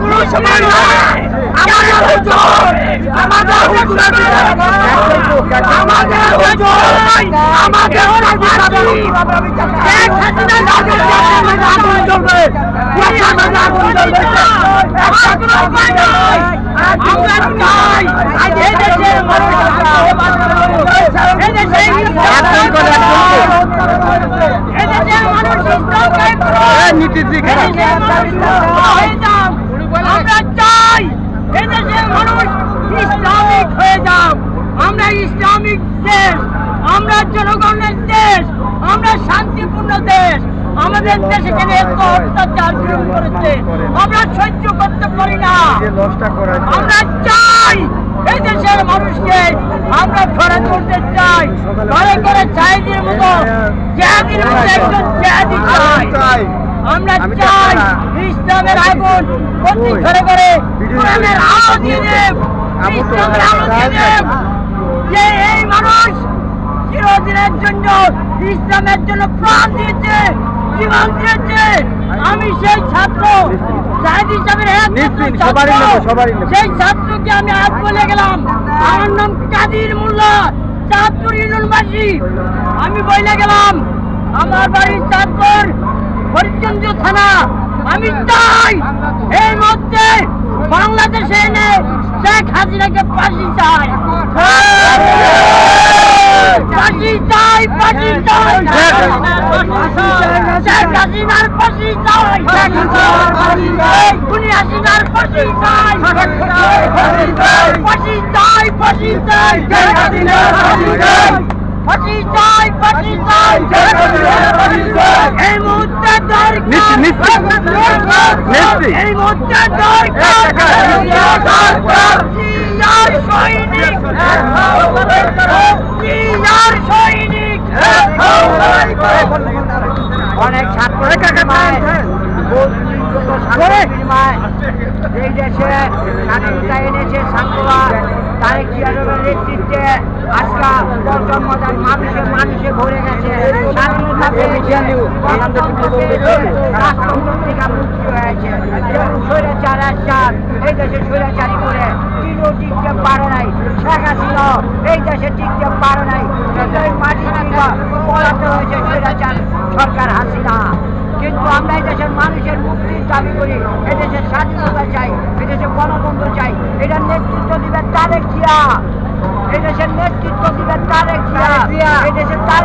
মুসলমান নয়। আমাদের হুজুর আমাদের হুজুর আমাদের হুজুর আমাদের রাজনীতি শেখ হাসিনা রাজনীতি আগুন জ্বলবে এখানে আগুন জ্বলবে একটা কোনো উপায় নাই আমরা চাই আজ এই দেশে এই দেশে একজন করে একজন এই দেশের মানুষ ইসলাম গায়েব হয়ে যাক। আমরা চাই এদেশের মানুষ ইসলামিক হয়ে যাক আমরা ইসলামিক দেশ আমরা জনগণের দেশ আমরা শান্তিপূর্ণ দেশ আমাদের দেশে কেন এত অত্যাচার জুলুম করেছে আমরা সহ্য করতে পারি না। আমরা চাই এই দেশের মানুষকে আমরা ঘরে তুলতে চাই ঘরে ঘরে চাইদের মতো জেহাদির মতো একজন জেহাদি চাই। আমরা আমি চাই ইসলামের আগুন প্রতি ঘরে ঘরে কোরআনের আলো দিয়ে দেব। ইসলামের আলো দিয়ে দেব। যে এই মানুষ চিরদিনের জন্য ইসলামের জন্য প্রাণ দিয়েছে জীবন দিয়েছে। আমি সেই ছাত্র নেব, সবারই সেই ছাত্রকে আমি আজ বলে গেলাম। আমার নাম কাদির মোল্লা চাঁদপুর ইউনিয়নবাসী। আমি বলে গেলাম আমার বাড়ি চাঁদপুর হরিচন্দ্র থানা, আমি চাই এই মধ্যে বাংলাদেশে এনে শেখ হাসিনাকে ফাঁসি চাই। ফাঁসি চাই ফাঁসি চাই। শেখ হাসিনার ফাঁসি চাই। হাসিনার ফাঁসি চাই। ফাঁসি চাই ফাঁসি চাই। ফাঁসি চাই ফাঁসি চাই এই মুহূর্তে দরকার নিশ্চিত, নিশ্চিত। নিশ্চিত। এই মুহূর্তে দরকার জিয়ার সৈনিক জিয়ার সৈনিক অনেক ছাত্র এই দেশে স্বাধীনতা এনেছে ছাত্ররা তারেক জিয়ারবের নেতৃত্বে আজকা ভরে গেছে। স্বৈরাচার আসার এই দেশে করে তিনিও টিকতে পারে নাই। শেখ হাসিনা এই দেশে টিকতে পারে নাই এই মাটি থেকে পড়াতে হয়েছে স্বৈরাচার সরকার হাসিনা কিন্তু আমরা এই দেশের মানুষের মুক্তির দাবি করি এদেশের স্বাধীনতা চাই এদেশে গণতন্ত্র চাই। এটার নেতৃত্ব দিবে তারেক জিয়া। এদেশের নেতৃত্ব দিবে তারেক জিয়া। এদেশের তারেক